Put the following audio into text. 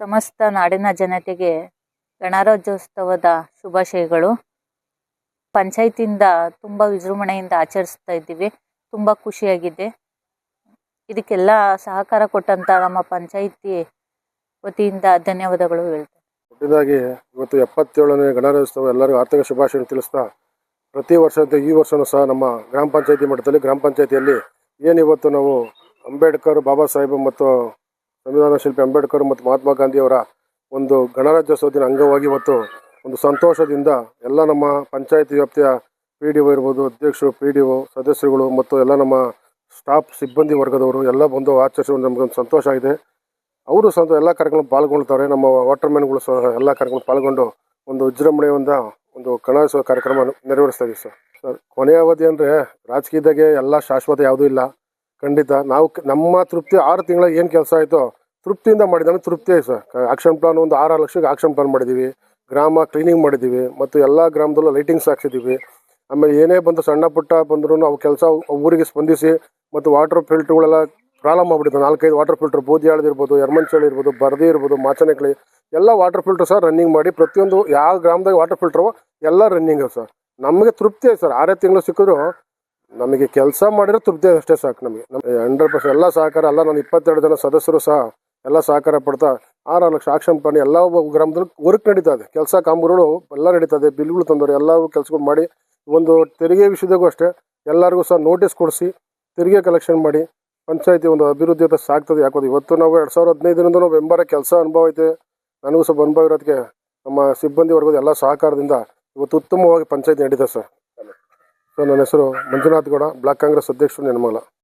ಸಮಸ್ತ ನಾಡಿನ ಜನತೆಗೆ ಗಣರಾಜ್ಯೋತ್ಸವದ ಶುಭಾಶಯಗಳು. ಪಂಚಾಯತಿಯಿಂದ ತುಂಬ ವಿಜೃಂಭಣೆಯಿಂದ ಆಚರಿಸ್ತಾ ಇದ್ದೀವಿ. ತುಂಬ ಖುಷಿಯಾಗಿದೆ. ಇದಕ್ಕೆಲ್ಲ ಸಹಕಾರ ಕೊಟ್ಟಂತ ನಮ್ಮ ಪಂಚಾಯಿತಿ ವತಿಯಿಂದ ಧನ್ಯವಾದಗಳು ಹೇಳ್ತಾರೆ ಒಟ್ಟಿದಾಗಿ ಇವತ್ತು ಎಪ್ಪತ್ತೇಳನೇ ಗಣರಾಜ್ಯೋತ್ಸವ ಎಲ್ಲರಿಗೂ ಆರ್ಥಿಕ ಶುಭಾಶಯ ತಿಳಿಸ್ತಾ ಪ್ರತಿ ವರ್ಷದ ಈ ವರ್ಷವೂ ಸಹ ನಮ್ಮ ಗ್ರಾಮ ಪಂಚಾಯತಿ ಮಟ್ಟದಲ್ಲಿ, ಗ್ರಾಮ ಪಂಚಾಯತಿಯಲ್ಲಿ ಏನಿವತ್ತು ನಾವು ಅಂಬೇಡ್ಕರ್, ಬಾಬಾ ಸಾಹೇಬ್ ಮತ್ತು ಸಂವಿಧಾನ ಶಿಲ್ಪಿ ಅಂಬೇಡ್ಕರ್ ಮತ್ತು ಮಹಾತ್ಮ ಗಾಂಧಿಯವರ ಒಂದು ಗಣರಾಜ್ಯೋತ್ಸವ ದಿನ ಅಂಗವಾಗಿ ಇವತ್ತು ಒಂದು ಸಂತೋಷದಿಂದ ಎಲ್ಲ ನಮ್ಮ ಪಂಚಾಯತಿ ವ್ಯಾಪ್ತಿಯ ಪಿ ಡಿ ಒ ಇರ್ಬೋದು, ಅಧ್ಯಕ್ಷರು, ಪಿ ಡಿ ಒ ಸದಸ್ಯರುಗಳು ಮತ್ತು ಎಲ್ಲ ನಮ್ಮ ಸ್ಟಾಫ್, ಸಿಬ್ಬಂದಿ ವರ್ಗದವರು ಎಲ್ಲ ಬಂದು ಆಚರಿಸುವ ನಮಗೊಂದು ಸಂತೋಷ ಆಗಿದೆ. ಅವರು ಸಂತ ಎಲ್ಲ ಕಾರ್ಯಕ್ರಮ ಪಾಲ್ಗೊಳ್ತಾರೆ. ನಮ್ಮ ವಾಟರ್ಮ್ಯಾನ್ಗಳು ಸಹ ಎಲ್ಲ ಕಾರ್ಯಕ್ರಮ ಪಾಲ್ಗೊಂಡು ಒಂದು ವಿಜೃಂಭಣೆಯಿಂದ ಒಂದು ಗಣರಾಜ್ಯೋತ್ಸವ ಕಾರ್ಯಕ್ರಮ ನೆರವೇರಿಸ್ತಾ ಸರ್. ಸರ್, ಕೊನೆಯ ಅವಧಿ ಅಂದರೆ ರಾಜಕೀಯದಾಗೆ ಎಲ್ಲ ಶಾಶ್ವತ ಯಾವುದೂ ಇಲ್ಲ. ಖಂಡಿತ ನಾವು ನಮ್ಮ ತೃಪ್ತಿ ಆರು ತಿಂಗಳಿಗೆ ಏನು ಕೆಲಸ ಆಯಿತೋ ತೃಪ್ತಿಯಿಂದ ಮಾಡಿದ್ದಾನೆ ತೃಪ್ತಿ ಆಯ್ತು ಸರ್. ಆಕ್ಷನ್ ಪ್ಲಾನ್ ಒಂದು ಆರು ಲಕ್ಷಕ್ಕೆ ಆಕ್ಷನ್ ಪ್ಲಾನ್ ಮಾಡಿದ್ದೀವಿ ಗ್ರಾಮ ಕ್ಲೀನಿಂಗ್ ಮಾಡಿದ್ದೀವಿ ಮತ್ತು ಎಲ್ಲ ಗ್ರಾಮದಲ್ಲೂ ಲೈಟಿಂಗ್ಸ್ ಹಾಕ್ಸಿದ್ದೀವಿ ಆಮೇಲೆ ಏನೇ ಬಂದು ಸಣ್ಣ ಪುಟ್ಟ ಬಂದರೂ ಅವು ಕೆಲಸ ಊರಿಗೆ ಸ್ಪಂದಿಸಿ ಮತ್ತು ವಾಟರ್ ಫಿಲ್ಟ್ರ್ಗಳೆಲ್ಲ ಪ್ರಾರಂಭ ಆಗ್ಬಿಟ್ಟಿದೆ ನಾಲ್ಕೈದು ವಾಟರ್ ಫಿಲ್ಟರ್ ಬೂದಿಯಾಳದಿರ್ಬೋದು ಎರ್ಮಂಚಳಿ ಇರ್ಬೋದು ಬರದಿ ಇರ್ಬೋದು ಮಾಚನಕಳಿ ಎಲ್ಲ ವಾಟರ್ ಫಿಲ್ಟರ್ ಸರ್ ರನ್ನಿಂಗ್ ಮಾಡಿ ಪ್ರತಿಯೊಂದು ಯಾವ ಗ್ರಾಮದಾಗ ವಾಟರ್ ಫಿಲ್ಟ್ರು ಎಲ್ಲ ರನ್ನಿಂಗ್ ಸರ್. ನಮಗೆ ತೃಪ್ತಿ ಆಯ್ತು ಸರ್. ಆರೇ ತಿಂಗಳು ಸಿಕ್ಕಿದ್ರು ನಮಗೆ ಕೆಲಸ ಮಾಡಿದ್ರೆ ತೃಪ್ತಿ ಅಷ್ಟೇ ಸಾಕು ನಮಗೆ. ಹಂಡ್ರೆಡ್ ಪರ್ಸೆಂಟ್ ಎಲ್ಲ ಸಹಕಾರ ಎಲ್ಲ ನಾನು ಇಪ್ಪತ್ತೆರಡು ಜನ ಸದಸ್ಯರು ಸಹ ಎಲ್ಲ ಸಹಕಾರ ಪಡ್ತಾ ಆರು ಲಕ್ಷ ಆಕ್ಷನ್ ಪ್ಲಾನ್ ಎಲ್ಲ ಗ್ರಾಮದಲ್ಲಿ ವರ್ಕ್ ನಡೀತಾ ಇದೆ. ಕೆಲಸ ಕಾಮಗಾರಿಗಳು ಎಲ್ಲ ನಡೀತಾ ಇದೆ. ಬಿಲ್ಗಳು ತಂದವರು ಎಲ್ಲ ಕೆಲಸಗಳು ಮಾಡಿ ಒಂದು ತೆರಿಗೆ ವಿಷಯದಾಗೂ ಅಷ್ಟೇ ಎಲ್ಲರಿಗೂ ಸಹ ನೋಟಿಸ್ ಕೊಡಿಸಿ ತೆರಿಗೆ ಕಲೆಕ್ಷನ್ ಮಾಡಿ ಪಂಚಾಯತಿ ಒಂದು ಅಭಿವೃದ್ಧಿ ಅಂತ ಸಾಕ್ತದೆ ಯಾಕೋದು ಇವತ್ತು ನಾವು ಎರಡು ಸಾವಿರದ ಹದಿನೈದರಿಂದ ನಾವು ಮೆಂಬರ ಕೆಲಸ ಅನುಭವ ಐತೆ. ನನಗೂ ಸ್ವಲ್ಪ ಅನುಭವ ಇರೋದಕ್ಕೆ ನಮ್ಮ ಸಿಬ್ಬಂದಿ ವರ್ಗದ ಎಲ್ಲ ಸಹಕಾರದಿಂದ ಇವತ್ತು ಉತ್ತಮವಾಗಿ ಪಂಚಾಯತಿ ನಡೀತದೆ ಸರ್. ಸರ್, ನನ್ನ ಹೆಸರು ಮಂಜುನಾಥ್ ಗೌಡ, ಬ್ಲಾಕ್ ಕಾಂಗ್ರೆಸ್ ಅಧ್ಯಕ್ಷರು ನೆನಮಂಗಲ